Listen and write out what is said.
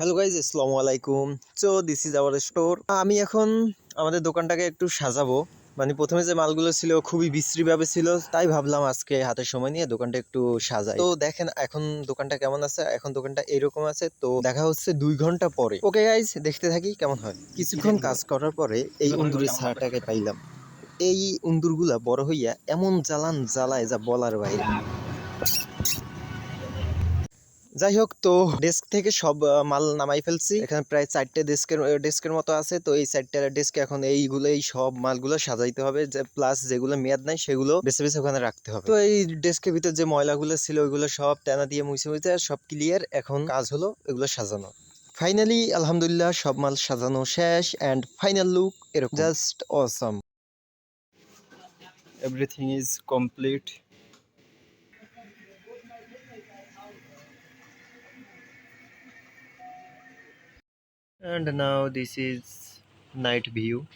Hello guys আসসালামু আলাইকুম। So this is our store আমি এখন আমাদের দোকানটাকে একটু সাজাবো। মানে প্রথমে যে মালগুলো ছিল, খুবই বিশ্রীভাবে ছিল, তাই ভাবলাম আজকে হাতের সময় নিয়ে দোকানটা একটু সাজাই। তো দেখেন, এখন দোকানটা কেমন আছে? এখন দোকানটা এরকম আছে, তো দেখা হচ্ছে দুই ঘণ্টা পরে। ওকে গাইজ দেখতে থাকি কেমন হয়। কিছুক্ষণ কাজ করার পরে এই উন্দুরের ছাড়াটাকে পাইলাম। এই উন্দুরগুলা বড় হইয়া এমন জ্বালান জ্বালায় যা বলার বাইরে। যাই হোক তো ডেস্ক থেকে সব মাল নামাই ফেলছি। এখানে প্রায় চারটে ডেস্কের ডেস্কের মতো আছে। তো এই চারটে ডেস্কে এখন এইগুলো, এই সব মালগুলো সাজাইতে হবে। যে প্লাস যেগুলো মেয়াদ নাই, সেগুলো বেছে বেছে ওখানে রাখতে হবে। তো এই ডেস্কের ভিতর যে ময়লাগুলো ছিল, ওইগুলো সব টানা দিয়ে মুছে মুছে সব ক্লিয়ার এখন কাজ হলো এগুলো সাজানো। ফাইনালি আলহামদুলিল্লাহ, সব মাল সাজানো শেষ অ্যান্ড ফাইনাল লুক এরকম। Just awesome everything is complete. and now this is night view.